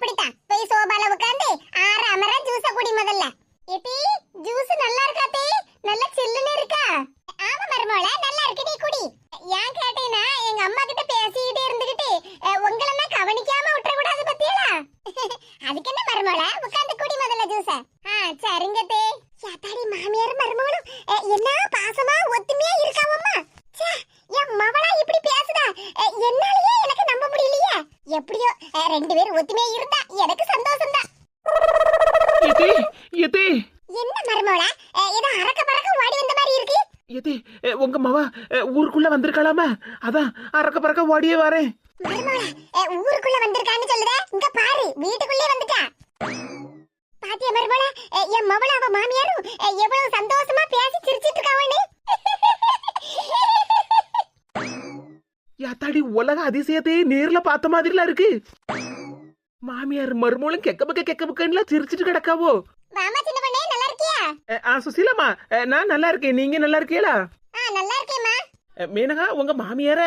அப்படித்தான். போய் சோபால வந்திருக்கலாமா? அதான் அறக்க பறக்க ஓடியே வரேன். ஊருக்குள்ள வந்திருக்கான்னு சொல்லுத. இங்க பாரு வீட்டுக்குள்ளே வந்துட்டா. பாத்தியா மருமகள? என் மவள அவ மாமியாரும் எவ்வளவு சந்தோஷமா பேசி சிரிச்சிட்டு இருக்காவனே யாத்தாடி உலக அதிசயத்தையே நேர்ல பார்த்த மாதிரிலாம் இருக்கு. மாமியார் மருமகளும் கெக்க பக்க கெக்க பக்கன்னு சிரிச்சிட்டு கிடக்காவோ? மாமா சின்ன பண்ணே நல்லா இருக்கியா? சுசிலம்மா நான் நல்லா இருக்கேன். நீங்க நல்லா இருக்கீங்களா? மேனகா உங்க மாமியார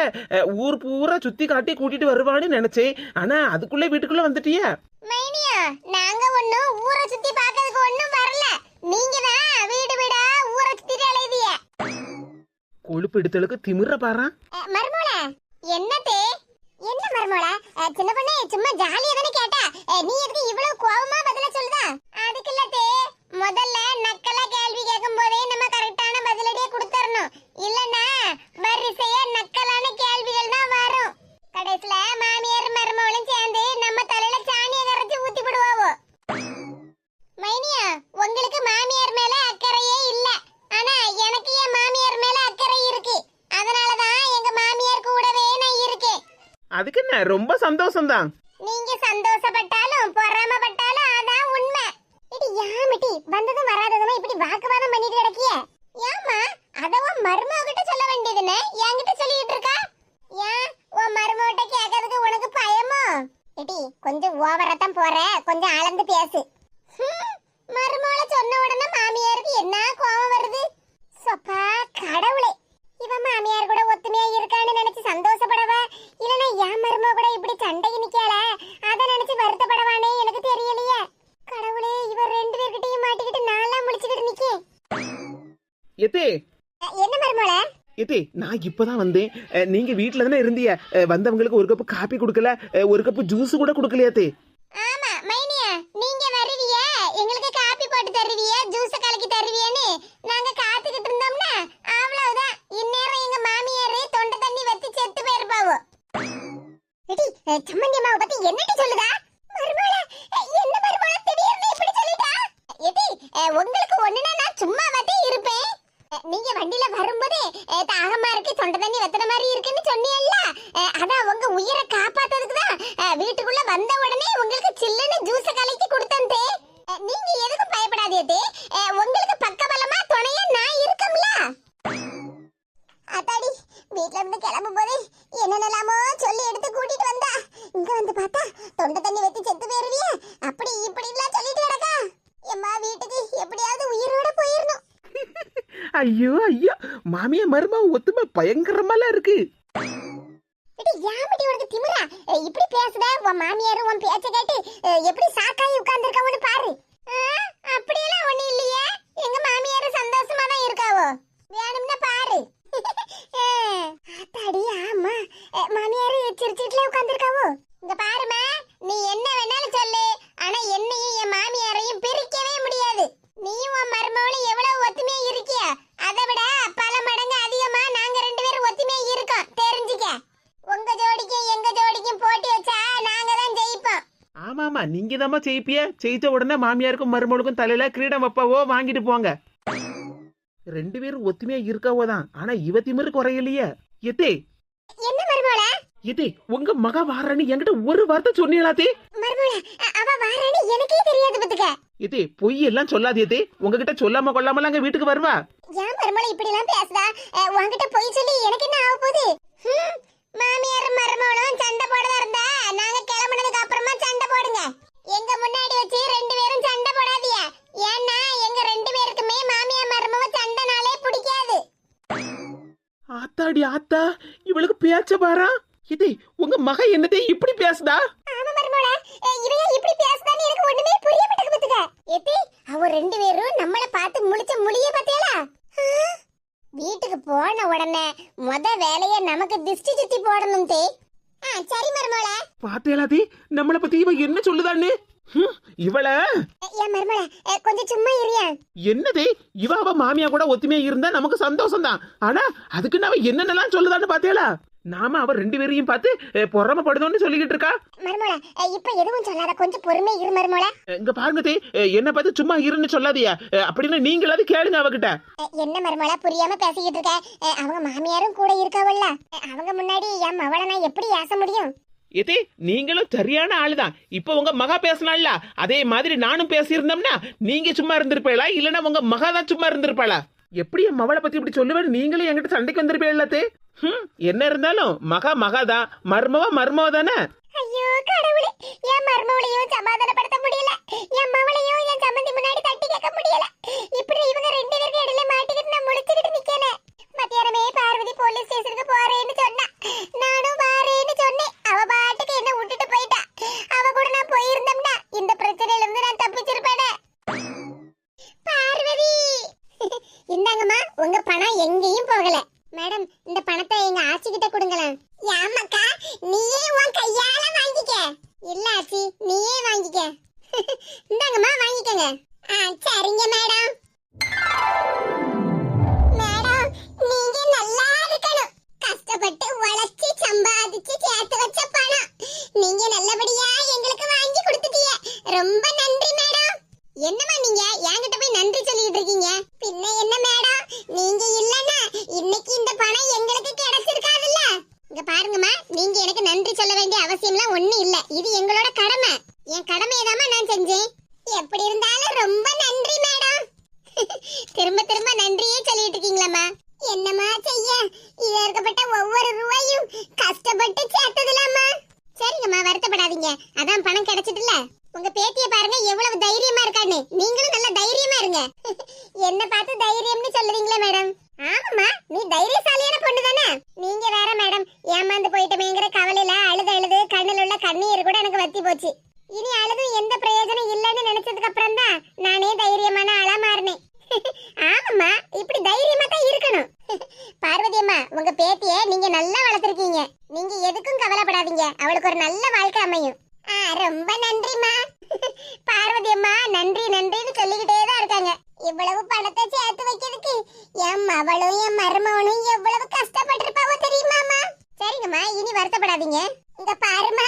ஊர் பூரா சுத்தி காட்டி கூட்டிட்டு வருவான்னு நினைச்சேன். ஆனா அதுக்குள்ளே வீட்டுக்குள்ள வந்துட்டியா? மைனியா நாங்க ஒண்ணும் ஊரை சுத்தி பார்க்கிறதுக்கு ஒண்ணும் வரல. நீங்க தான் வீடு வீடா ஊரை சுத்தி அலைதிய கொழுப்பு எடுத்தலுக்கு திமிர பாறா மர்மோல என்னதே என்ன மர்மோல சின்ன பொண்ணே சும்மா ஜாலியா தானே கேட்டா? நீ எதுக்கு இவ்வளவு சந்தோஷம் தான் நான் இப்போ தான் வந்தேன். நீங்கள் வீட்டில் தானே இருந்தீங்க? வந்தவங்களுக்கு ஒரு கப்பு காப்பி கொடுக்கல. ஒரு கப்பு ஜூஸ் கூட கொடுக்கலையாத்தே ஆமா மைனியா நீங்க வருவிய? எங்களுக்கு காப்பி போட்டு தருவிய? ஜூஸ் கலக்கி தருவியன்னு? நாங்க காத்துக்கிட்டு இருந்தோம்னா அவ்வளவுதான். இந்நேரம் எங்க மாமியாரு தொண்டை தண்ணி வத்தி செத்து போயிருப்பாவோ. எடி சம்மந்தி அம்மாவை பத்தி என்னடி சொல்லுதா? மருமகள என்ன மருமகள திடீர்னு இப்படி சொல்லிட்டா? ஏடி உங்களுக்கு ஒண்ணுனா நான் சும்மா வத்தி இருப்பேன். நீங்க வண்டியில வரும்போதே தாகமா இருக்கு தொண்டை தண்ணி வெத்தன மாதிரி இருக்குன்னு சொன்னீங்கல்ல? அதான் உங்க உயிரை காப்பாத்துறதுக்கு தான் வீட்டுக்குள்ள வந்த உடனே உங்களுக்கு சில்லுன்னு ஜூஸ் நீங்க தாம்மா ஜெயிப்பிய. ஜெயிச்ச உடனே மாமியாருக்கும் மருமகளுக்கும் தலையில கிரீடம் வைப்பாவோ வாங்கிட்டு போங்க. ரெண்டு பேரும் ஒத்துமையா இருக்காவோ தான். ஆனா இவ திமிரு குறையலையே. எத்தே. என்ன மருமோள எத்தே உங்க மக வாரன்னு என்கிட்ட ஒரு வார்த்தை சொன்னீங்களாத்தே மருமோள அ- அவ வாரான்னு எனக்கே தெரியாது பத்துக்க. எத்தே பொய் எல்லாம் சொல்லாதே உங்ககிட்ட சொல்லாம கொள்ளாமலாம் அங்க வீட்டுக்கு வருவா? ஏன் மருமோள இப்படி எல்லாம் பேசுதா போய் சொல்லி எனக்கு என்ன ஆக போகுது? ஹம், மாமியாரும் மருமகளும் சண்டை போடதா இருந்தா? நாங்க கிளம்புனதுக்கு அப்புறமா சண்டை போடுங்க. எங்க முன்னாடி வச்சு ரெண்டு பேரும் சண்டை போடாதீங்க. ஏன்னா எங்க ரெண்டு பேருக்குமே மாமியார் மருமக சண்டைனாலே பிடிக்காது. ஆத்தாடி ஆத்தா இவளுக்கு பேச்ச பாரா? இதே உங்க மக என்னதே இப்படி பேசுதா? ஆமா மருமோள இவைய இப்படி பேசுதான்னு எனக்கு ஒண்ணுமே புரிய மாட்டேங்குது பத்துக்க. எத்தி அவ ரெண்டு பேரும் நம்மள பார்த்து முழிச்ச முழிய பாத்தியாளா? வீட்டுக்கு போன உடனே முத வேலைய நமக்கு திஷ்டி சுத்தி போடணும் தே. சரி மருமோள. பாத்தேலாதே நம்மள பத்தி இவ என்ன சொல்லுதான்னு? இவள? என் மருமோள கொஞ்சம் சும்மா இருயா? என்னதே? இவ அவ மாமியா கூட ஒத்துமையா இருந்தா நமக்கு சந்தோஷம் தான் ஆனா அதுக்கு அவ என்னென்னலாம் சொல்லுதான்னு பாத்தேலா நாம அவ ரெண்டு பேரையும் பார்த்து பொறாமைப்படுதோன்னு சொல்லிக்கிட்டு இருக்கா? மருமோள இப்ப எதுவும் சொல்லாத. கொஞ்சம் பொறுமை இரு மருமோள. இங்க பாருங்க தே என்ன பார்த்து சும்மா இருன்னு சொல்லாதியா அப்படின்னு நீங்களாவது கேளுங்க அவகிட்ட. என்ன மருமோள புரியாம பேசிக்கிட்டு இருக்க? அவங்க மாமியாரும் கூட இருக்காவல்ல. அவங்க முன்னாடி என் மவளை நான் எப்படி ஏச முடியும்? ஏதே நீங்களும் சரியான ஆளுதான். இப்ப உங்க மகா பேசினால அதே மாதிரி நானும் பேசியிருந்தோம்னா நீங்க சும்மா இருந்திருப்பீங்களா? இல்லனா உங்க மகா தான் சும்மா இருந்திருப்பாளா? எப்படி என் மவளை பத்தி இப்படி சொல்லுவேன் நீங்களும் என்கிட்ட சண்டைக்கு வந்திருப்பீங்களே என்ன இருந்தாலும் மகா மகா தான் மர்மவா மர்மவ தானே? ஐயோ கடவுளே என் மர்மவளையும் சமாதானப்படுத்த முடியல. என் மவளையும் என் சம்பந்தி முன்னாடி தட்டி கேட்க முடியல. இப்படி இவங்க ரெண்டு பேருக்கு இடையில மாட்டிக்கிட்டு நான் முடிச்சுக்கிட்டு நிக்கல. மத்தியானமே பார்வதி போலீஸ் ஸ்டேஷனுக்கு போறேன்னு இங்க பாருங்கம்மா நீங்க எனக்கு நன்றி சொல்ல வேண்டிய அவசியம்லாம் ஒண்ணு இல்ல. இது எங்களோட கடமை என் கடமையை நான் செஞ்சேன் எப்படி இருந்தாலும் ரொம்ப நன்றி மேடம் திரும்ப திரும்ப நன்றியே சொல்லிட்டு இருக்கீங்களாம்மா என்னம்மா செய்ய இதுல இருக்கப்பட்ட ஒவ்வொரு ரூபாயும் கஷ்டப்பட்டு சேர்த்ததுலாமா சரிங்கம்மா வருத்தப்படாதீங்க அதான் பணம் கிடைச்சிட்டுல உங்க பேத்திய பாருங்க எவ்வளவு தைரியமா இருக்கான்னு நீங்களும் நல்ல தைரியமா இருங்க என்ன பார்த்து தைரியம்னு சொல்லுவீங்களே மேடம் ஆமாம்மா நீ தைரியசாலியான பொண்ணு தானே நீங்க வேற மேடம் ஏமாந்து போயிட்டமேங்கிற கவலையில அழுது அழுது கண்ணில் உள்ள கண்ணீர் கூட எனக்கு வத்தி போச்சு இனி அழுது எந்த பிரயோஜனம் இல்லைன்னு நினைச்சதுக்கு அப்புறம் தான் நானே தைரியமான ஆளா மாறினேன் ஆமாம்மா இப்படி தைரியமா தான் இருக்கணும் பார்வதி அம்மா உங்க பேத்திய நீங்க நல்லா வளர்த்திருக்கீங்க நீங்க எதுக்கும் கவலைப்படாதீங்க அவளுக்கு ஒரு நல்ல வாழ்க்கை அமையும். ஆ, ரொம்ப நன்றிம்மா. பார்வதி அம்மா நன்றி நன்றின்னு சொல்லிக்கிட்டே தான் இருக்காங்க. இவ்வளவு பணத்தை சேர்த்து வைக்கிறதுக்கு என் மவளும் என் மருமவனும் எவ்வளவு கஷ்டப்பட்டிருப்பாவோ தெரியுமாமா சரிங்கம்மா இனி வருத்தப்படாதீங்க. இங்க பாருமா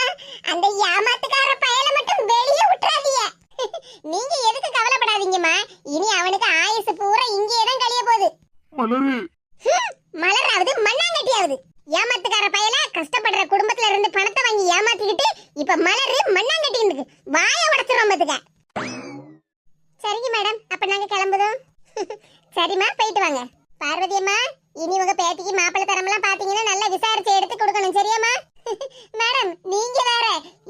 அந்த ஏமாத்துக்கார பயல மட்டும் வெளியே விட்டுறாதீங்க. நீங்க எதுக்கு கவலைப்படாதீங்கம்மா. இனி அவனுக்கு ஆயுசு பூரா இங்கேயே தான் கழிய போகுது. மலரு. மலராவது மண்ணாங்கட்டியாவது. ஏமாத்துக்கார பயல கஷ்டப்படுற குடும்பத்துல இருந்து பணத்தை வாங்கி ஏமாத்திக்கிட்டு இப்ப மலரு மண்ணாங்கட்டி இருக்கு. வாய உடச்சிரும் பாத்துக்க. சரிங்க மேடம். அப்ப நாங்க கிளம்புதோம். சரிம்மா போயிட்டு வாங்க. பார்வதி அம்மா இனி உங்க பேத்திக்கு மாப்பிள்ளை தரமெல்லாம் பாத்தீங்கன்னா நல்லா விசாரிச்சு எடுத்து கொடுக்கணும். சரியாம்மா? மேடம் நீங்க வேற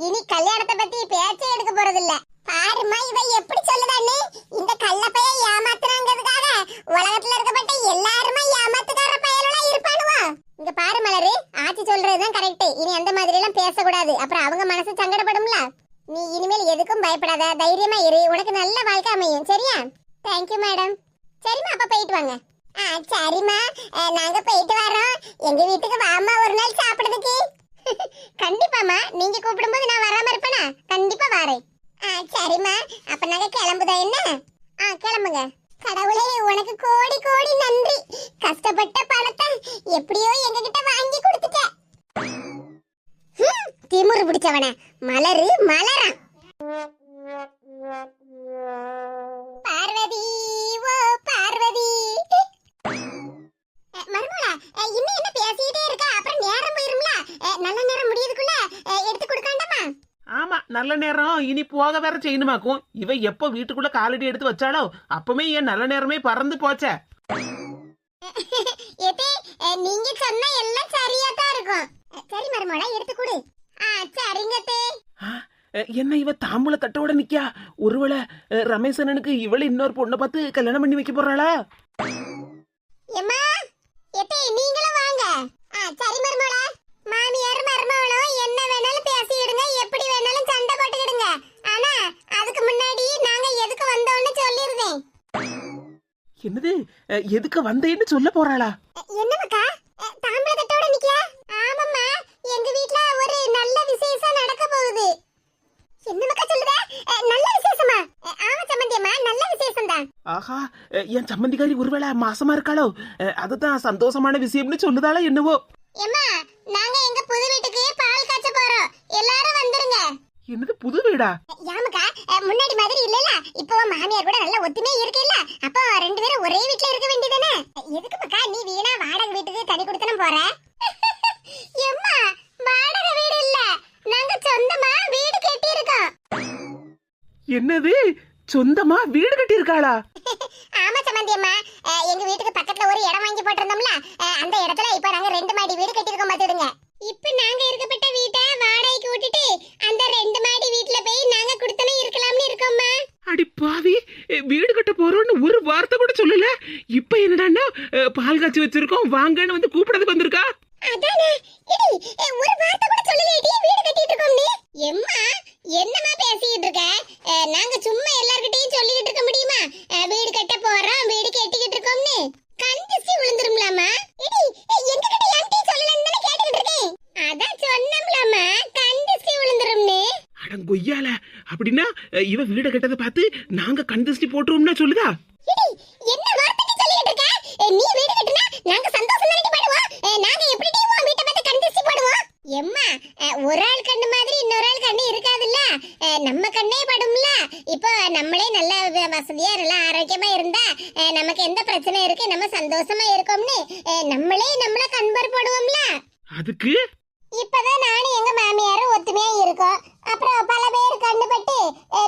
இனி கல்யாணத்தை பத்தி பேச்சே எடுக்க போறது இல்ல பாருமா இவ எப்படி சொல்லுதான்னு இந்த கள்ளப்பைய ஏமாத்துறாங்கிறதுக்காக உலகத்துல இருக்கப்பட்ட எல்லாருமே ஏமாத்துக்கார பயலா இருப்பானுவா இங்க பாரு மலரு ஆச்சி சொல்றதுதான் கரெக்ட் இனி அந்த மாதிரி எல்லாம் பேசக்கூடாது அப்புறம் அவங்க மனசு சங்கடப்படும்ல நீ இனிமேல் எதுக்கும் பயப்படாத தைரியமா இரு உனக்கு நல்ல வாழ்க்கை அமையும் சரியா தேங்க்யூ மேடம் சரிம்மா அப்ப போயிட்டு வாங்க ஆ சரிம்மா அஹ், நாங்க போயிட்டு வரோம் எங்க வீட்டுக்கு வாமா ஒரு நாள் சாப்பிடுறதுக்கு கண்டிப்பாம்மா நீங்க கூப்பிடும்போது நான் வராம இருப்பேனா கண்டிப்பா வரேன் ஆ சரிம்மா அப்ப நாங்க கிளம்புதா என்ன ஆ கிளம்புங்க கடவுளே உனக்கு கோடி கோடி நன்றி கஷ்டப்பட்ட பணத்தை எப்படியோ எங்ககிட்ட வாங்கி கொடுத்துட்ட ஹம், திமிரு பிடிச்சவன மலரு மலரா பார்வதி ஓ பார்வதி. அஹ், இன்னும் என்ன பேசிட்டே இருக்கா? அப்புறம் நேரம் போயிரும்ல? நல்ல நேரம் முடியதுக்குள்ள எடுத்து கொடுக்காண்டாமா ஆமா நல்ல நேரம். இனி போக வேற செய்யணுமாக்கும். இவ எப்போ வீட்டுக்குள்ள காலடி எடுத்து வச்சாலோ அப்பமே என் நல்ல நேரமே பறந்து போச்சே. நீங்க சொன்ன எல்லாம் சரியா தான் இருக்கும் சரி மருமகளா எடுத்து கொடு. என்ன இவ தாம்பூல தட்டோட நிக்கா ஒருவேளை ரமேசனனுக்கு இவள இன்னொரு பொண்ணை பார்த்து கல்யாணம் பண்ணி வைக்க போறாளா? எம்மா எத்தே நீங்களும் வாங்க. ஆ சரி மருமகளா. மாமியார் மருமகளும் என்ன வேணாலும் பேசிடுங்க எப்படி வேணாலும் சண்டை போட்டுக்கிடுங்க. ஆனா அதுக்கு முன்னாடி நாங்க எதுக்கு வந்தோம்னு சொல்லிருந்தேன் என்னது? எதுக்கு வந்தேன்னு சொல்ல போறாளா? என்னமக்கா தாம்பளத்தோட நிக்கியா ஆமாம்மா எங்க வீட்ல ஒரு நல்ல விசேஷம் நடக்க போகுது என்னமக்கா சொல்லுத நல்ல விசேஷமா அஹ், ஆமா சம்பந்தியம்மா நல்ல விசேஷம் தான் ஆஹா என் சம்மந்திக்காரி ஒருவேளை மாசமா இருக்காளோ? அதுதான் சந்தோஷமான விஷயம்னு சொல்லுதாளா என்னவோ? ஏம்மா நாங்க எங்க புது வீட்டுக்கு பால் காய்ச்ச போறோம். எல்லாரும் வந்துருங்க. என்னது புது வீடா? யாமுக்கா முன்னாடி மாதிரி இல்லல இப்போ மாமியார் கூட நல்ல ஒத்துமையா இருக்குல்ல? அப்போ ரெண்டு பேரும் ஒரே வீட்ல இருக்க வேண்டியதானே எதுக்கு மக்கா நீ வீணா வாடகை வீட்டுக்கு தனி கொடுத்தனும் போற? எம்மா வாடகை வீடு இல்ல. நாங்க சொந்தமா வீடு கட்டி இருக்கோம் என்னது? சொந்தமா வீடு கட்டி இருக்காளா ஆமா சம்பந்தி அம்மா. எங்க வீட்டுக்கு பக்கத்துல ஒரு இடம் வாங்கி போட்டிருந்தோம்ல அந்த இடத்துல இப்ப நாங்க ரெண்டு மாடி வீடு கட்டியிருக்கோம் பாத்துடுங்க இப்ப நாங்க இருக்கப்பட்ட வீட்டை வாடகைக்கு விட்டுட்டு அந்த ரெண்டு மாடி வீட்ல போய் நாங்க குடுத்தனே இருக்கலாம்னு இருக்கோம்மா. அடி பாவி வீடு கட்ட போறோம்னு ஒரு வார்த்தை கூட சொல்லல. இப்ப என்னடான்னா பால் காய்ச்சி வச்சிருக்கோம் வாங்கன்னு வந்து கூப்பிடறதுக்கு வந்திருக்கா? அதானே? இடி ஒரு வார்த்தை கூட சொல்லலையேடி வீடு கட்டிட்டு இருக்கோம் நீ. எம்மா என்னம்மா பேசிக்கிட்டு இருக்க? நாங்க சும்மா எல்லார்கிட்டயும் சொல்லிக்கிட்டு இருக்க முடியுமா? வீடு கட்ட போறோம் வீடு கட்டிக்கிட்டு இருக்கோம்னு கண் திஷ்டி விழுந்துரும்லாமா? இடி எங்க கிட்ட என்கிட்ட சொல்லலன்னு தானே கேட்டுக்கிட்டு இருக்கேன். அதான் சொன்னோம்லாமா? கண் திஷ்டி விழுந்துரும்னு அடங்கொய்யால அப்படின்னா இவ வீடு கட்டதை பார்த்து நாங்க கண் திருஷ்டி போட்டுருவோம்னா சொல்லுதா? என்ன வார்த்தை நீ சொல்லிக்கிட்டு இருக்க? நீ வீடு கட்டினா நாங்க சந்தோஷம் தானே நாங்க எப்படி உன் வீட்டை பார்த்து கண் திஷ்டி போடுவோம்? எம்மா ஒரு ஆள் கண்ணு மாதிரி இன்னொரு ஆள் கண்ணு இருக்காதுல்ல? நம்ம கண்ணே படும்ல? இப்போ நம்மளே நல்ல வசதியா நல்லா ஆரோக்கியமா இருந்தா நமக்கு எந்த பிரச்சனை இருக்கு நம்ம சந்தோஷமா இருக்கோம்னு நம்மளே நம்மள கண்பர் போடுவோம்ல? அதுக்கு? இப்பதான் நானும் எங்க மாமியாரும் ஒத்துமையா இருக்கோம். அப்புறம் பல பேர் கண்டுபட்டு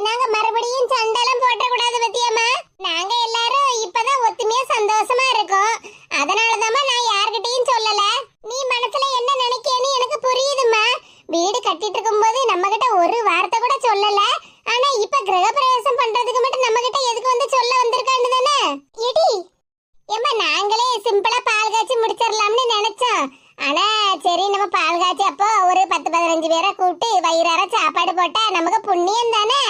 நாங்க மறுபடியும் சண்டெல்லாம் போட்ட கூடாது பத்தியம்மா நாங்க எல்லாரும் இப்பதான் ஒத்துமையா சந்தோஷமா இருக்கோம் அதனாலதாம்மா நான் யார்கிட்டயும் சொல்லல நீ மனசுல என்ன நினைக்கேன்னு எனக்கு புரியுதும்மா வீடு கட்டிட்டு இருக்கும்போது நம்ம கிட்ட ஒரு வார்த்தை கூட சொல்லல ஆனா இப்ப கிரகப்பிரவேசம் பண்றதுக்கு மட்டும் நம்ம கிட்ட எதுக்கு வந்து சொல்ல வந்திருக்கான்னு தானே இடி ஏம்மா நாங்களே சிம்பிளா பால் காய்ச்சி முடிச்சிடலாம்னு நினைச்சோம் ஆனா சரி நம்ம பால் காய்ச்சி அப்போ ஒரு பத்து பதினஞ்சு பேரை கூப்பிட்டு வயிறார சாப்பாடு போட்டா நமக்கு புண்ணியம் தானே?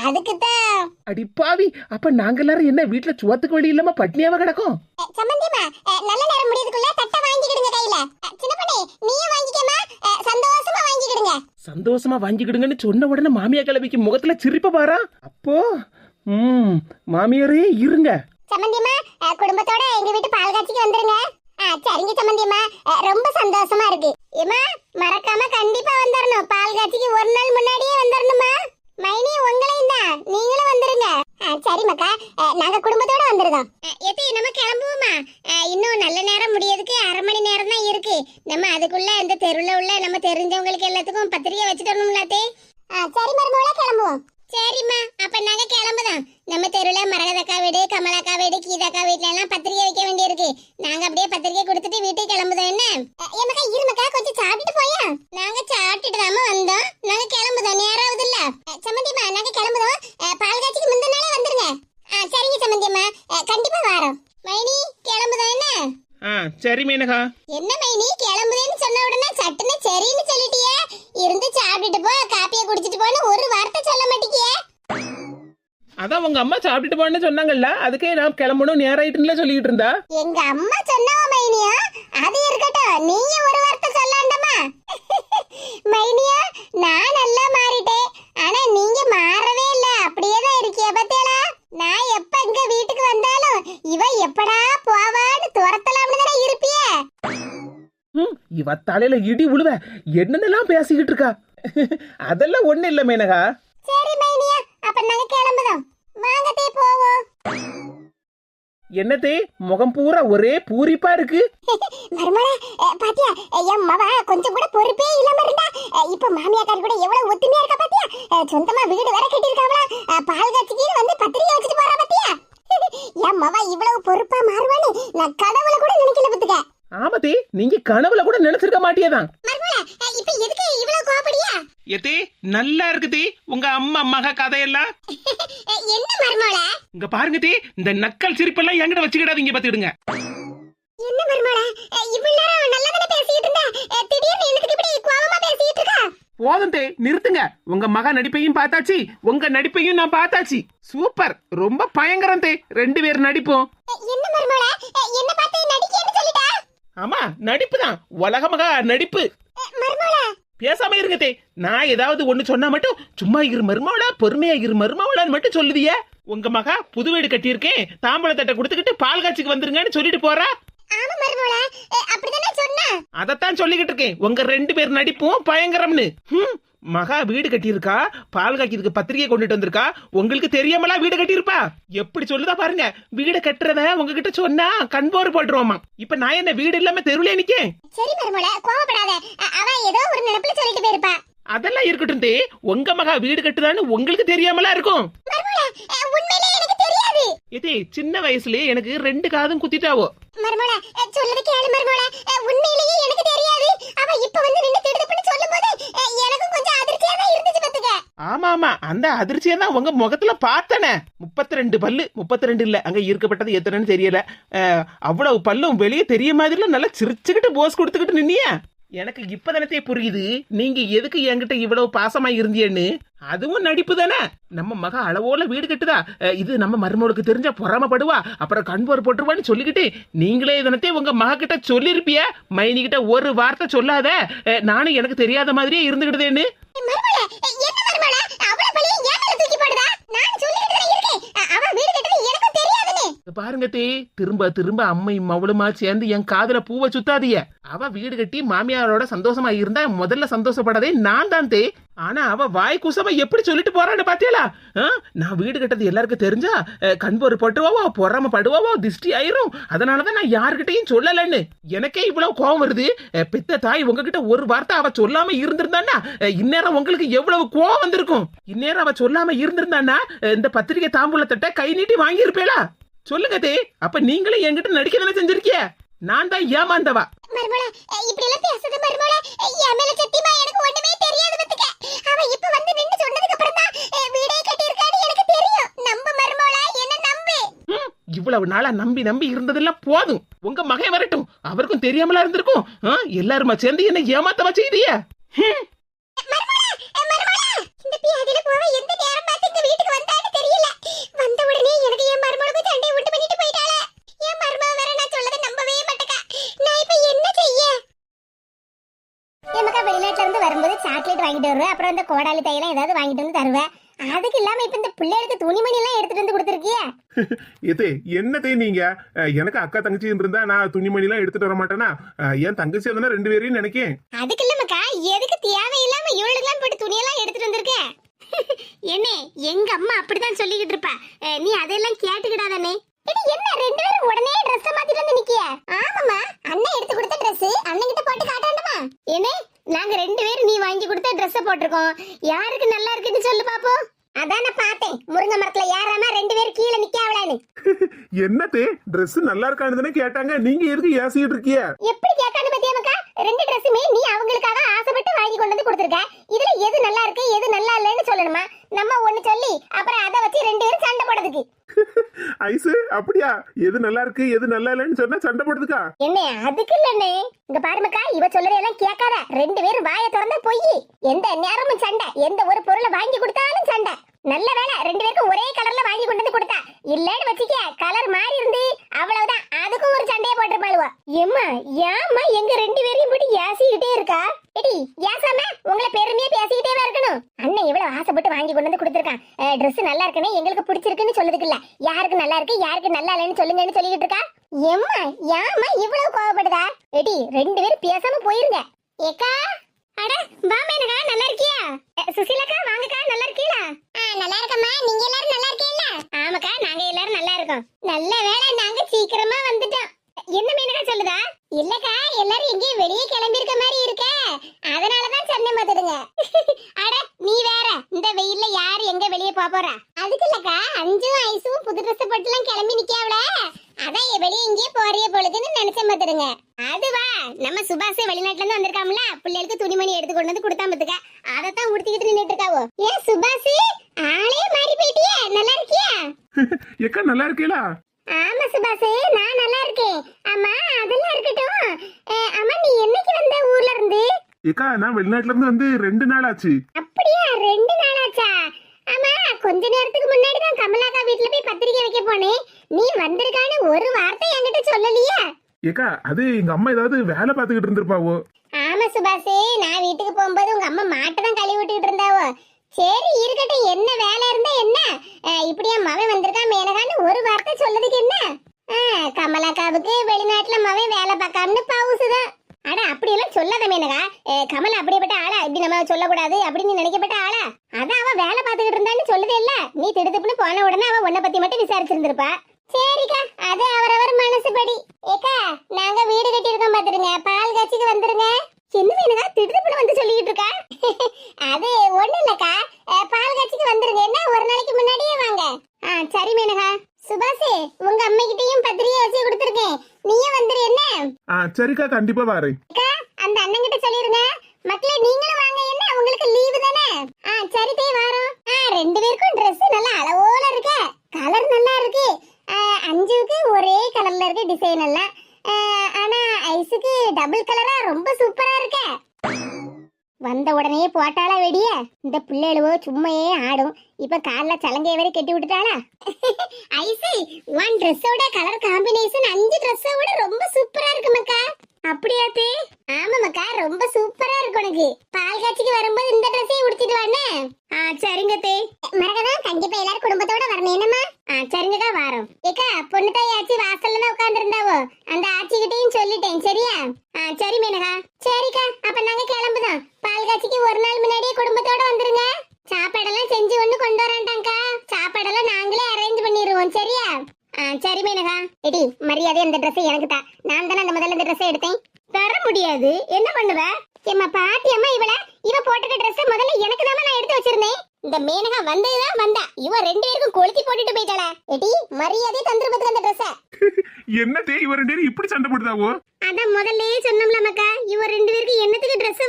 அதுக்கு தான் அடி பாவி அப்ப நாங்க எல்லாரும் என்ன வீட்டுல சுவத்துக்கு வழி இல்லாம பட்னியாவ கிடக்கும்? சம்பந்தியம்மா அஹ், நல்ல நேரம் முடியதுக்குள்ள தட்டை வாங்கிக்கிடுங்க கையில. சின்ன பண்ணி நீயும் வாங்கிக்கமா சந்தோஷமா வாங்கிக்கிடுங்க. சந்தோஷமா வாங்கிக்கிடுங்கன்னு சொன்ன உடனே மாமியா கிளவிக்கு முகத்துல சிரிப்ப பாரா? அப்போ ம் மாமியாரே இருங்க. சம்பந்தியம்மா அஹ், குடும்பத்தோட எங்க வீட்டு பால் காட்சிக்கு வந்துருங்க. சரிங்க சம்பந்தியம்மா ரொம்ப சந்தோஷமா இருக்கு. ஏமா மறக்காம கண்டிப்பா வந்துடணும் பால் காட்சிக்கு ஒரு நாள் முன்னாடியே வந்துடணுமா மைனி உங்களையும் தான். நீங்களும் வந்துருங்க. ஆ, சரி மக்கா அஹ், நாங்க குடும்பத்தோட வந்துருதோம். எத்தி நம்ம கிளம்புவோமா இன்னும் நல்ல நேரம் முடியறதுக்கு அரை மணி நேரம் தான் இருக்கு. நம்ம அதுக்குள்ள இந்த தெருவுல உள்ள நம்ம தெரிஞ்சவங்களுக்கு எல்லாத்துக்கும் பத்திரிக்கை வச்சுட்டு வரணும்லாத்தே சரி மருமகளா கிளம்புவோம் சரிம்மா அப்ப நாங்க கிளம்புதான் நம்ம தெருவுல மரகதக்கா வீடு கமலாக்கா வீடு கீதாக்கா வீட்ல எல்லாம் பத்திரிக்கை வைக்க வேண்டியிருக்கு நாங்க அப்படியே பத்திரிக்கை கொடுத்துட்டு வீட்டுக்கு கிளம்புதோம் என்ன ஏமாக்கா இருமக்கா கொஞ்சம் சாப்பிட்டுட்டு போயா நாங்க சாப்பிட்டுட்டு தாம வந்தோம் நாங்க கிளம்புதோம் நேரம் ஆகுது இல்ல சம்மந்தியம்மா நாங்க கிளம்புதோம் அஹ், பால் காட்சிக்கு முந்தின நாளே வந்துருங்க ஆ சரிங்க சம்மந்தியம்மா அஹ், கண்டிப்பா வரோம் மைனி கிளம்புதோம் என்ன ஆ சரி மேனகா என்ன மைனி கிளம்புதேன்னு சொன்ன உடனே சட்டுன்னு சரின்னு சொல்லிட்டியே? இருந்து சாப்பிட்டுட்டு போ காப்பியை குடிச்சிட்டு போன்னு ஒரு வார்த்தை சொல்ல மாட்டேங்கியே அதான் உங்க அம்மா சாப்பிட்டுட்டு போன்னு சொன்னாங்கல்ல அதுக்கே நான் கிளம்பணும் நேராயிட்டுல சொல்லிட்டு இருந்தா எங்க அம்மா சொன்னவ மைனியா அது இருக்கட்டும் நீங்க ஒரு வார்த்தை சொல்லாண்டமா மைனியா நான் நல்லா மாறிட்டேன் ஆனா நீங்க மாறவே இல்ல அப்படியே தான் இருக்கிய பத்தியலா நான் எப்ப இங்க வீட்டுக்கு வந்தாலும் இவ எப்படா போவான்னு துரத்தலாம்னு தானே இருப்பியே ம், இவ தலையில இடி உழுவ என்னென்னலாம் பேசிக்கிட்டு இருக்கா? அதெல்லாம் ஒண்ணு இல்ல மேனகா. சரி மைனியா அப்ப நாங்க கிளம்புதோம். வாங்கத்தே போவோம். என்னத்தே முகம் பூரா ஒரே பூரிப்பா இருக்கு? மருமலா அஹ், பாத்தியா என் மவ கொஞ்சம் கூட பொறுப்பே இல்லாம இருந்தா இப்ப மாமியாக்கார் கூட எவ்வளவு ஒத்துமையா இருக்கா பாத்தியா? சொந்தமா வீடு வேற கட்டியிருக்காங்களா அஹ், பால் காட்சிக்கு வந்து பத்திரிக்கை வச்சுட்டு போறா பாத்தியா? என் மவ இவ்வளவு பொறுப்பா மாறுவான்னு நான் கடவுளை கூட நினைக்கல பத்துக்க. ஆமாத்தே நீங்க கனவுல கூட நினைச்சிருக்க மாட்டியதான். மருமலா அஹ், இப்ப எதுக்கு இவ்வளவு கோபடியா எத்தே நல்லா இருக்குதே உங்க அம்மா மக கதையெல்லாம். என்ன மருமலா? இங்க பாருங்க தே இந்த நக்கல் சிரிப்பெல்லாம் என்கிட்ட வச்சுக்கிடாதீங்க பாத்துக்கிடுங்க என்ன மருமலா? இவ்வளவு நேரம் நல்லா தானே பேசிட்டு இருந்த திடீர்னு எனக்கு இப்படி கோபமா பேசிட்டு இருக்கா? போதும் தே நிறுத்துங்க. உங்க மக நடிப்பையும் பார்த்தாச்சு உங்க நடிப்பையும் நான் பார்த்தாச்சு. சூப்பர் ரொம்ப பயங்கரம் தே ரெண்டு பேர் நடிப்பும். என்ன மருமலா? என்ன பார்த்து நடிக்கேன்னு சொல்லிட்டா? ஆமா நடிப்பு தான் உலக மகா நடிப்பு பேசாம இருங்க தே. நான் ஏதாவது ஒண்ணு சொன்னா மட்டும் சும்மா இரு மருமாவளா பொறுமையா இரு மருமாவளான்னு மட்டும் சொல்லுதியே. உங்க மகா புது வீடு கட்டியிருக்கேன். தாம்பழ தட்டை கொடுத்துக்கிட்டு பால் காட்சிக்கு வந்துருங்கன்னு சொல்லிட்டு போறா. அதத்தான் சொல்லிக்கிட்டு இருக்கேன். உங்க ரெண்டு பேர் நடிப்பும் பயங்கரம்னு. மகா வீடு கட்டியிருக்கா? பால் காய்க்கிறதுக்கு பத்திரிகை கொண்டுட்டு வந்திருக்கா? உங்களுக்கு தெரியாமலா வீடு கட்டியிருப்பா? எப்படி சொல்லுதா பாருங்க. வீடு கட்டுறத உங்ககிட்ட சொன்னா கண்போர் போட்டுருவோமா. இப்ப நான் என்ன வீடு இல்லாம தெருவுல நிக்கேன்? சரி மருமலை கோவப்படாத. அவ ஏதோ ஒரு நினைப்புல சொல்லிட்டு போயிருப்பா. அதெல்லாம் இருக்கட்டும் தே. உங்க மகா வீடு கட்டுதான்னு உங்களுக்கு தெரியாமலா இருக்கும். இதே சின்ன வயசுலயே எனக்கு ரெண்டு காதும் குத்திட்டாவோ. மருமலா அ, சொல்லது கேளு உண்மையிலேயே எனக்கு தெரியாது. அவ இப்ப வந்து நின்னு திடுதுப்புன்னு சொல்லும்போது அ, எனக்கும் கொஞ்சம் அதிர்ச்சியா தான் இருந்துச்சு பாத்துக்க ஆமா ஆமா அந்த அதிர்ச்சியை தான் உங்க முகத்துல பார்த்தனே. முப்பத்தி ரெண்டு பல்லு முப்பத்தி ரெண்டு இல்ல. அங்க இருக்கப்பட்டது எத்தனைன்னு தெரியல. அவ்வளவு பல்லும் வெளியே தெரிய மாதிரில நல்லா சிரிச்சுக்கிட்டு போஸ் கொடுத்துக்கிட்டு நின்னிய. எனக்கு இப்பதானே புரியுது. நீங்க எதுக்கு என்கிட்ட இவ்வளவு பாசமா இருந்தியன்னு? அதுவும் நடிப்பு தானே நம்ம மக அளவோல வீடு கட்டுதா? இது நம்ம மருமகளுக்கு தெரிஞ்சா பொறாமப்படுவா? அப்புறம் கண்போர் போட்டுருவான்னு சொல்லிக்கிட்டு நீங்களே இதனத்தே உங்க மக கிட்ட சொல்லிருப்பிய? மைனி கிட்ட ஒரு வார்த்தை சொல்லாத. நானும் எனக்கு தெரியாத மாதிரியே இருந்துகிட்டதேன்னு? நான் சொல்லிட்டு இருக்கேன் அவ வீடு எனக்கும் பாருங்க தே திரும்ப திரும்ப அம்மை மவளுமா சேர்ந்து என் காதுல பூவை சுத்தாதிய அவ வீடு கட்டி மாமியாரோட சந்தோஷமா இருந்தா முதல்ல சந்தோஷப்படாதே நான் தான் தே. ஆனா அவ வாய் குசமா எப்படி சொல்லிட்டு போறான்னு பாத்தியலா? நான் வீடு கட்டது எல்லாருக்கும் தெரிஞ்சா அஹ், கண்பொரு போட்டுவாவோ பொறாம படுவாவோ திஷ்டி ஆயிரும். அதனாலதான் நான் யாருக்கிட்டையும் சொல்லலன்னு. எனக்கே இவ்வளவு கோவம் வருது. பித்த தாய் உங்ககிட்ட ஒரு வார்த்தை அவ சொல்லாம இருந்திருந்தான்னா இந்நேரம் உங்களுக்கு எவ்வளவு கோவம் வந்திருக்கும்? இந்நேரம் அவ சொல்லாம இருந்திருந்தான்னா இந்த பத்திரிகை தாம்பூலத்தட்ட கை நீட்டி வாங்கியிருப்பேளா? சொல்லுங்க தே அப்ப நீங்களும் என்கிட்ட நடிக்க தானே செஞ்சிருக்கிய? நான் தான் ஏமாந்தவா? மருமலா இப்படி எல்லாம் பேசுது என் மேல சத்தியமா எனக்கு ஒண்ணுமே தெரியாது பத்துக்க அவ இப்ப வந்து நின்னு சொன்னதுக்கு அப்புறம் தான் வீடே கட்டி இருக்கான்னு எனக்கு தெரியும். நம்பு மருமலா என்ன நம்பு? இவ்வளவு நாளா நம்பி நம்பி இருந்ததெல்லாம் போதும். உங்க மகன் வரட்டும். அவருக்கும் தெரியாமலா இருந்திருக்கும். எல்லாருமா சேர்ந்து என்ன ஏமாத்தவா செய்திய? மருமலா அஹ், போக எந்த நேரம் பார்த்து இந்த வீட்டுக்கு வந்தான்னு தெரியல. வந்த உடனே எனக்கு என் மருமகளுக்கு சண்டை உண்டு பண்ணிட்டு போயிட்டாளே. என் மருமக வேற நான் சொல்லதை நம்பவே மாட்டேக்கா. நான் இப்ப என்ன செய்ய? எமக்கா வெளிநாட்டுல இருந்து வரும்போது சாக்லேட் வாங்கிட்டு வருவேன் அப்புறம் இந்த கோடாலி தையெல்லாம் ஏதாவது வாங்கிட்டு வந்து தருவேன் அதுக்கு இல்லாம இப்ப இந்த பிள்ளைகளுக்கு துணிமணி எல்லாம் எடுத்துட்டு வந்து கொடுத்துருக்கிய? இது என்னதே நீங்க? எனக்கு அக்கா தங்கச்சி இருந்தா நான் துணிமணி எல்லாம் எடுத்துட்டு வர மாட்டேனா? என் தங்கச்சி இருந்தா ரெண்டு பேரையும் நினைக்கேன். அதுக்கு இல்லமக்கா எதுக்கு தேவையில்லாம இவளுக்கெல்லாம் போட்டு துணியெல்லாம் எடுத்துட்டு வந்திருக்க? என்ன எங்க அம்மா அப்படிதான் சொல்லிக்கிட்டு இருப்பா. நீ அதெல்லாம் கேட்டுக்கிடாதானே இது என்ன ரெண்டு பேரும் உடனே Dress மாத்திட்டு வந்து நிக்கிய? ஆமாமா அண்ணன் எடுத்து கொடுத்த Dress அண்ணன் கிட்ட போட்டு காட்டாண்டமா? என்ன நாங்க ரெண்டு பேரும் நீ வாங்கி கொடுத்த Dress போட்டிருக்கோம். யாருக்கு நல்லா இருக்குன்னு சொல்லு பாப்போம் அதான் நான் பார்த்தேன். முருங்கை மரத்துல ஏறாம ரெண்டு பேரும் கீழே நிக்காவலான்னு என்னத்தே Dress நல்லா இருக்கான்னு கேட்டாங்க. நீங்க எதுக்கு ஏசிட்டு இருக்கிய எப்படி கேட்கான்னு பத்தியாமக்கா ரெண்டு ட்ரெஸ்ஸுமே நீ அவங்களுக்காக ஆசைப்பட்டு வாங்கி கொண்டு வந்து கொடுத்துருக்க. இதுல எது நல்லா இருக்கு எது நல்லா இல்லைன்னு சொல்லணுமா? நம்ம ஒண்ணு சொல்லி அப்புறம் அதை வச்சு ரெண்டு பேரும் சண்டை போடுறதுக்கு. ஐசு அப்படியா? எது நல்லா இருக்கு எது நல்லா இல்லைன்னு சொன்னா சண்டை போடுதுக்கா என்ன அதுக்கு இல்லண்ணே. இங்க பாருமக்கா இவ சொல்றதெல்லாம் கேட்காத. ரெண்டு பேரும் வாயை திறந்தா போய். எந்த நேரமும் சண்டை. எந்த ஒரு பொருளை வாங்கி கொடுத்தாலும் சண்டை. நல்ல வேலை ரெண்டு பேருக்கும் ஒரே கலர்ல வாங்கி கொண்டு வந்து கொடுத்தா. இல்லன்னு வச்சுக்க கலர் மாறி இருந்து அவ்வளவுதான். அதுக்கும் ஒரு சண்டையை போட்டுருப்பாளுவா. ஏம்மா ஏம்மா எங்க ரெண்டு பேரையும் போட்டு ஏசிக்கிட்டே இருக்கா? எடி ஏசாம உங்களை பெருமையா பேசிக்கிட்டே இருக்கணும். அண்ணன் எவ்வளவு ஆசைப்பட்டு வாங்கி கொண்டு வந்து கொடுத்துருக்கான். ட்ரெஸ் நல்லா இருக்குன்னு எங்களுக்கு பிடிச்சிருக்குன்னு சொல்லதுக்கு இல்ல. யாருக்கு நல்லா இருக்கு யாருக்கு நல்லா இல்லைன்னு சொல்லுங்கன்னு சொல்லிட்டு இருக்கா? எம்மா ஏம்மா இவ்வளவு கோவப்படுதா? எடி ரெண்டு பேரும் பேசாம போயிருங்க. ஏக்கா அட வா மேனகா நல்லா இருக்கியா? சுசீலாக்கா வாங்கக்கா நல்லா இருக்கீங்களா? நல்லா இருக்கம்மா. நீங்க எல்லாரும் நல்லா இருக்கீங்களா? ஆமாக்கா நாங்க எல்லாரும் நல்லா இருக்கோம். நல்ல வேளை நாங்க சீக்கிரமா வந்துட்டோம். என்ன மேனகா சொல்லுதா? இல்லக்கா எல்லாரும் எங்கேயும் வெளியே கிளம்பி இருக்க மாதிரி இருக்க. அதனாலதான் சண்டை பார்த்துடுங்க. அட நீ வேற. இந்த வெயில்ல யாரு எங்க வெளியே போக போறா? அதுக்கு இல்லக்கா அஞ்சும் ஐசும் புது ட்ரெஸ் போட்டுலாம் கிளம்பி நிக்காவல அதான் வெளியே எங்கேயே போறிய பொழுதுன்னு நினைச்சேன் பாத்துடுங்க அதுவா நம்ம சுபாஷ் வெளிநாட்டுல இருந்து வந்திருக்காம்ல பிள்ளைகளுக்கு துணிமணி எடுத்து கொண்டு வந்து கொடுத்தா பாத்துக்க அதத்தான் உடுத்திக்கிட்டு நின்னுட்டு இருக்காவோ ஏன் சுபாஷ் ஆளே மாறி போயிட்டியே நல்லா இருக்கியா எக்கா நல்லா இருக்கீங்களா ஆமா சுபாஷ் நான் நல்லா இருக்கேன் ஆமா அதெல்லாம் இருக்கட்டும் அஹ், அம்மா நீ என்னைக்கு வந்த ஊர்ல இருந்து ஏக்கா நான் வெளிநாட்டுல இருந்து வந்து ரெண்டு நாள் ஆச்சு அப்படியா? ரெண்டு நாளாச்சா? ஆமா கொஞ்ச நேரத்துக்கு முன்னாடி தான் கமலாக்கா வீட்ல போய் பத்திரிக்கை வைக்க போனேன். நீ வந்திருக்கான்னு ஒரு வார்த்தை என்கிட்ட சொல்லலையே? ஏக்கா அது எங்க அம்மா ஏதாவது வேலை பார்த்துக்கிட்டு இருந்திருப்பாவோ? ஆமா சுபாஷ் நான் வீட்டுக்கு போகும்போது உங்க அம்மா மாட்டை தான் கழுவி விட்டுக்கிட்டு இருந்தாவோ? சரி இருக்கட்டும் என்ன வேலை இருந்தா என்ன? அஹ், இப்படியா மவன் வந்திருக்கான் மேனகான்னு ஒரு வார்த்தை சொல்லதுக்கு என்ன? அஹ், கமலாக்காவுக்கு வெளிநாட்டுல மவன் வேலை பார்க்காமனு பவுசுதான். அட அப்படியெல்லாம் சொல்லாத மேனகா அஹ், கமல் அப்படியேப்பட்ட ஆளா? இப்படி நம்ம சொல்லக்கூடாது அப்படின்னு நினைக்கப்பட்ட ஆளா? அதான் அவ வேலை பார்த்துக்கிட்டு இருந்தான்னு சொல்லுதே இல்ல. நீ திடுத்துப்புன்னு போன உடனே அவ உன்னை பத்தி மட்டும் விசாரிச்சிருந்திருப்பா. சரிக்கா அது அவரவர் மனசுபடி ஏக்கா நாங்க வீடு கட்டியிருக்கோம் பாத்துருங்க. பால் காட்சிக்கு வந்துருங்க. என்ன வேணுங்க திடுப்புல வந்து சொல்லிட்டு இருக்கா? அது ஒண்ணு இல்லக்கா. பால் காட்சிக்கு வந்துருங்க. என்ன ஒரு நாளைக்கு முன்னாடியே வாங்க. ஆ சரி மேனகா. சுபாஷ் உங்க அம்மைகிட்டயும் பத்திரி வச்சு கொடுத்துருக்கேன் நீயும் வந்துரு என்ன ஆ சரிக்கா கண்டிப்பா வரேன் அக்கா அந்த அண்ணன் கிட்ட சொல்லிருங்க. மக்களே நீங்களும் வாங்க. என்ன உங்களுக்கு லீவு தானே? ஆ சரி தே வாரோம். ஆ ரெண்டு பேருக்கும் Dress நல்லா அளவோல இருக்கு. கலர் நல்லா இருக்கு. அஞ்சுக்கு ஒரே கலர்ல இருக்கு டிசைன் எல்லாம். ஆனா ஐஸுக்கு டபுள் கலரா ரொம்ப சூப்பரா இருக்கு. வந்த உடனே போட்டாளா வெடிய? இந்த பிள்ளைகளுவோ சும்மையே ஆடும். இப்ப கால்ல சலங்கைய வரை கட்டி விட்டுட்டாளா? ஐசி ஒன் ட்ரெஸ்ஸோட கலர் காம்பினேஷன் அஞ்சு ட்ரெஸ்ஸோட ரொம்ப சூப்பரா இருக்கு மக்கா. அப்படியா தே? ஆமா மக்கா ரொம்ப சூப்பரா இருக்கு உனக்கு. பால் காட்சிக்கு வரும்போது இந்த ட்ரெஸ்ஸே உடுத்திட்டு வானே ஆ சரிங்க தே. மறக்கதா கண்டிப்பா எல்லாரும் குடும்பத்தோட வரணும். என்னமா ஆ சரிங்கக்கா வாரோம். ஏக்கா பொண்ணு தாய் ஆச்சி வாசல்ல தான் உட்கார்ந்து இருந்தாவோ அந்த ஆச்சி கிட்டயும் சொல்லிட்டேன் சரியா? ஆ சரி மேனகா. சரிக்கா அப்ப நாங்க கிளம்புதான். பால் காட்சிக்கு ஒரு நாள் முன்னாடியே குடும்பத்தோட வந்துருங்க. ஒண்ணு கொண்டு வரேன்டாங்க்கா சாப்பாடெல்லாம் நாங்களே அரேஞ்ச் பண்ணிடுவோம் சரியா? சரி மேனகா. எடி மரியாதை அந்த Dress எனக்கு தா. நான் தானே அந்த முதல்ல இந்த Dress எடுத்தேன். தர முடியாது. என்ன பண்ணுவ? ஏம்மா பாட்டி அம்மா இவள? இவ போட்டுக்க Dress முதல்ல எனக்கு தான் நான் எடுத்து வச்சிருந்தேன். இந்த மேனகா வந்ததுதான் வந்தா. இவ ரெண்டு பேருக்கும் கொளுத்தி போட்டுட்டு போயிட்டாளா? எடி மரியாதை தந்துருப்பதுக்கு அந்த Dress என்ன தே இவ ரெண்டு பேரும் இப்படி சண்டை போடுதாவோ அதான் முதல்லயே சொன்னோம்ல மக்கா இவ ரெண்டு பேருக்கு என்னத்துக்கு Dress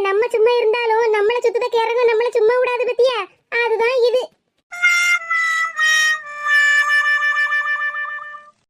நம்ம சும்மா இருந்தாலும் நம்மள சுத்தத்தை கிறங்க நம்மளை சும்மா விடாத பத்தியா? அதுதான் இது.